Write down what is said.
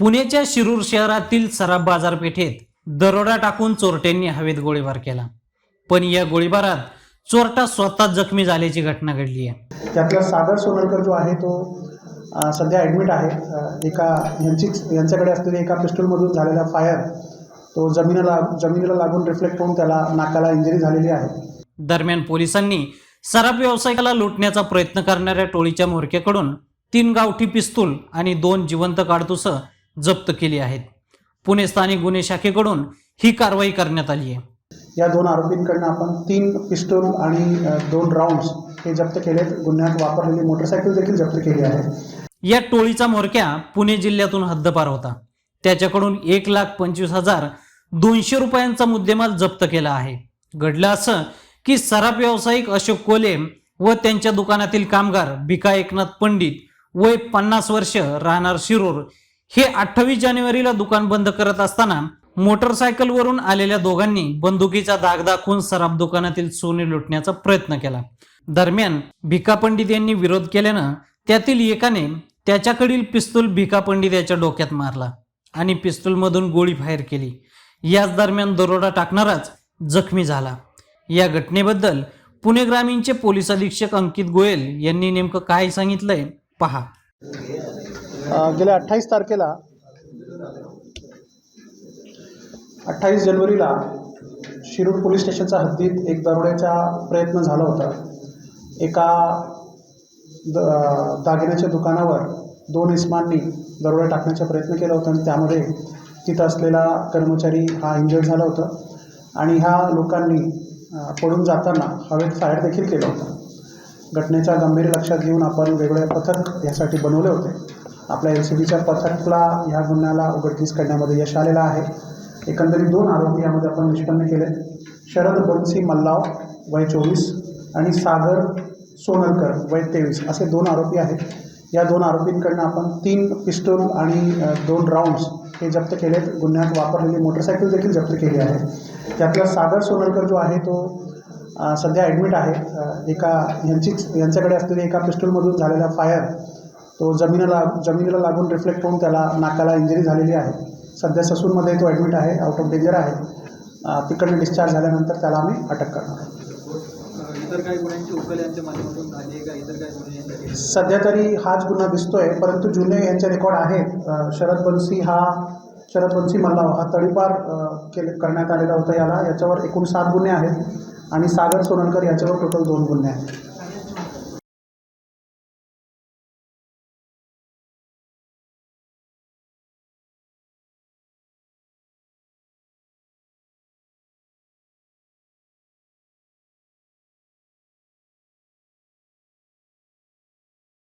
पुण्याच्या शिरूर शहरातील सराफ बाजारपेठेत दरोडा टाकून चोरट्यांनी हवेत गोळीबार केला. पण या गोळीबारात चोरटा स्वतः जखमी झाल्याची घटना घडली आहे. त्यातला सागर सोनलकर जो आहे तो सध्या ॲडमिट आहे. एका यांचीच यांच्याकडे असलेल्या एका पिस्टलमधून झालेला फायर तो जमिनीला जमिनीला लागून रिफ्लेक्ट होऊन त्याला नाकाला इंजरी झालेली आहे. दरम्यान पोलिसांनी सराफ व्यावसायिकाला लुटण्याचा प्रयत्न करणाऱ्या टोळीच्या म्होरक्याकडून तीन गावठी पिस्तूल आणि दोन जिवंत काडतुसं जप्त केली आहेत. पुणे स्थानिक गुन्हे शाखेकडून ही कारवाई करण्यात आली आहे. या दोन आरोपींकडनं आपण तीन पिस्टल आणि दोन राऊंड्स हे जप्त केलेत. गुन्ह्यात वापरलेली मोटरसायकल देखील जप्त केली आहे. या टोळीचा म्होरक्या पुणे जिल्ह्यातून हद्दपार होता. त्याच्याकडून एक लाख पंचवीस हजार दोनशे रुपयांचा मुद्देमाल जप्त केला आहे. घडलं असं की सराफ व्यावसायिक अशोक कोले व त्यांच्या दुकानातील कामगार भिका एकनाथ पंडित वय पन्नास वर्ष राहणार शिरूर हे अठ्ठावीस जानेवारीला दुकान बंद करत असताना मोटरसायकलवरून आलेल्या दोघांनी बंदुकीचा दाग दाखवून सराफ दुकानातील सोने लुटण्याचा प्रयत्न केला. दरम्यान भिका पंडित यांनी विरोध केल्यानं त्यातील एकाने त्याच्याकडील पिस्तूल भिका पंडित याच्या डोक्यात मारला आणि पिस्तूलमधून गोळी फायर केली. याच दरम्यान दरोडा टाकणाराच जखमी झाला. या घटनेबद्दल पुणे ग्रामीणचे पोलीस अधीक्षक अंकित गोयल यांनी नेमकं काय सांगितलंय पहा. गेल्या अठ्ठावीस तारखेला अठ्ठावीस जानेवारीला शिरूर पोलीस स्टेशनच्या हद्दीत एक दरोड्याचा प्रयत्न झाला होता. एका द दागिन्याच्या दुकानावर दोन इस्मांनी दरोडा टाकण्याचा प्रयत्न केला होता आणि त्यामध्ये तिथं असलेला कर्मचारी हा इंजर्ड झाला होता आणि ह्या लोकांनी पळून जाताना हवेत फायर देखील केला होता. घटनेचा गांभीर्य लक्षात घेऊन आपण वेगवेगळे पथक यासाठी बनवले होते. आपल्या एल सी बीच्या पथकला ह्या गुन्ह्याला उघडकीस करण्यामध्ये यश आलेलं आहे. एकंदरीत दोन आरोपी यामध्ये आपण निष्पन्न केले. शरद बनसी मल्लाव वय चोवीस आणि सागर सोनलकर वय तेवीस असे दोन आरोपी आहेत. या दोन आरोपींकडनं आपण तीन पिस्टल आणि दोन राऊंड्स हे जप्त केलेत. गुन्ह्यात वापरलेली मोटरसायकल देखील जप्त केली आहे. त्यातला सागर सोनलकर जो आहे तो सध्या ॲडमिट आहे. एका यांचीच यांच्याकडे असलेल्या एका पिस्टलमधून झालेला फायर तो जमिनीला जमिनीला लागून रिफ्लेक्ट होऊन त्याला नाकाला इंजरी झालेली आहे. सध्या ससूनमध्ये तो ॲडमिट आहे आउट ऑफ डेंजर आहे. तिकडनं डिस्चार्ज झाल्यानंतर त्याला आम्ही अटक करणार सध्या तरी हाच गुन्हा दिसतोय परंतु जुने यांचे रेकॉर्ड आहेत. शरद बन्सी हा शरद बन्सी मल्लाव हा तडीपार अ, केले करण्यात आलेला होता याला. याच्यावर एकूण सात गुन्हे आहेत आणि सागर सोनलकर याच्यावर टोटल दोन गुन्हे आहेत.